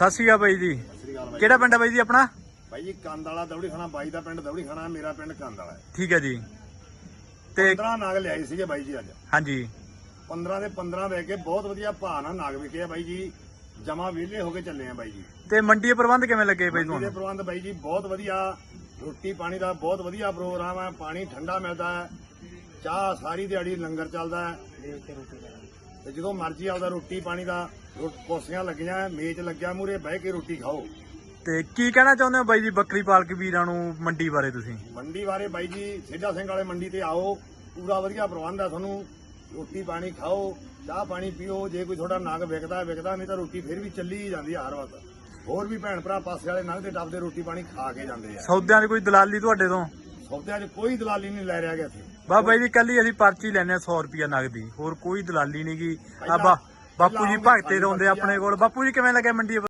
ਸਤਿ ਸ਼੍ਰੀ ਅਕਾਲ ਬਾਈ ਜੀ। ਸਤਿ ਸ੍ਰੀ ਅਕਾਲ ਬਾਈ ਕਿਹੜਾ ਪਿੰਡ ਹੈ ਬਾਈ ਜੀ ਆਪਣਾ? ਬਾਈ ਜੀ ਕੰਦ ਵਾਲਾ ਦੌੜੀ ਖਾਣਾ ਬਾਈ ਦਾ ਪਿੰਡ ਦੌੜੀ ਖਾਣਾ ਮੇਰਾ ਪਿੰਡ ਕੰਦ ਵਾਲਾ ਹੈ। ਠੀਕ ਹੈ ਜੀ। ਤੇ 15 ਨਾਗ ਲਿਆਏ ਸੀਗੇ ਬਾਈ ਜੀ ਅੱਜ। ਹਾਂਜੀ। 15 ਦੇ 15 ਵੇ ਕੇ ਬਹੁਤ ਵਧੀਆ ਭਾਅ ਨਾਲ ਨਾਗ ਵਿਕੇ ਆ ਬਾਈ ਜੀ। ਜਮਾ ਵਿਹਲੇ ਹੋ ਕੇ ਚੱਲੇ ਆ ਬਾਈ ਜੀ। ਤੇ ਮੰਡੀ ਦੇ ਪ੍ਰਬੰਧ ਕਿਵੇਂ ਲੱਗੇ ਬਾਈ ਮੰਡੀ ਦੇ ਤੁਹਾਨੂੰ? ਪ੍ਰਬੰਧ ਬਾਈ ਜੀ ਬਹੁਤ ਵਧੀਆ। ਰੋਟੀ ਪਾਣੀ ਦਾ ਬਹੁਤ ਵਧੀਆ ਪ੍ਰੋਗਰਾਮ ਹੈ ਪਾਣੀ ਠੰਡਾ ਮਿਲਦਾ ਹੈ। ਚਾਹ ਸਾਰੀ ਦਿਹਾੜੀ ਲੰਗਰ ਚੱਲਦਾ ਹੈ। ਤੇ ਜਦੋਂ ਮਰਜ਼ੀ ਆਉਂਦਾ ਰੋਟੀ ਪਾਣੀ ਦਾ ਕੁਰਸੀਆਂ ਲੱਗੀਆਂ ਮੇਜ਼ ਲੱਗਿਆ ਮੂਰੇ ਬਹਿ ਕੇ ਰੋਟੀ ਖਾਓ। ਤੇ ਕੀ ਕਹਿਣਾ ਚਾਹੁੰਦੇ ਹੋ ਬਾਈ ਜੀ ਬੱਕਰੀ ਪਾਲਕ ਵੀਰਾਂ ਨੂੰ ਮੰਡੀ ਬਾਰੇ ਤੁਸੀਂ? ਮੰਡੀ ਬਾਰੇ ਬਾਈ ਜੀ ਸੇਜਾ ਸਿੰਘ ਵਾਲੇ ਮੰਡੀ ਤੇ ਆਓ ਪੂਰਾ ਵਧੀਆ ਪ੍ਰਬੰਧ ਆ ਤੁਹਾਨੂੰ। ਰੋਟੀ ਪਾਣੀ ਖਾਓ ਚਾਹ ਪਾਣੀ ਪੀਓ ਜੇ ਕੋਈ ਤੁਹਾਡਾ ਨਗ ਵਿਕਦਾ ਵਿਕਦਾ ਨਹੀਂ ਤਾਂ ਰੋਟੀ ਫਿਰ ਵੀ ਚੱਲੀ ਜਾਂਦੀ ਆ ਹਰ ਵਕਤ। ਹੋਰ ਵੀ ਭੈਣ ਭਰਾ ਪਾਸੇ ਵਾਲੇ ਨਗ ਦੇ ਡੱਬਦੇ ਰੋਟੀ ਪਾਣੀ ਖਾ ਕੇ ਜਾਂਦੇ ਆ। ਸੌਦਿਆਂ ਦੀ ਕੋਈ ਦਲਾਲੀ ਤੁਹਾਡੇ ਤੋਂ? ਸੌਦਿਆਂ 'ਚ ਕੋਈ ਦਲਾਲੀ ਨਹੀਂ ਲੈ ਰਿਹਾ ਗਿਆ ਇੱਥੇ। ਬਾ ਬਾਈ ਜੀ ਕੱਲੀ ਅਸੀਂ ਪਰਚੀ ਲੈਨੇ ਆ 100 ਰੁਪਿਆ ਨਗਦੀ ਹੋਰ ਕੋਈ ਦਲਾਲੀ ਨਹੀਂ ਗੀ ਆ ਬਾ ਬਾਪੂ ਜੀ ਭਗਤੇ ਰੋਂਦੇ ਆਪਣੇ ਕੋਲ। ਬਾਪੂ ਜੀ ਕਿਵੇਂ ਲੱਗੇ ਮੰਡੀ?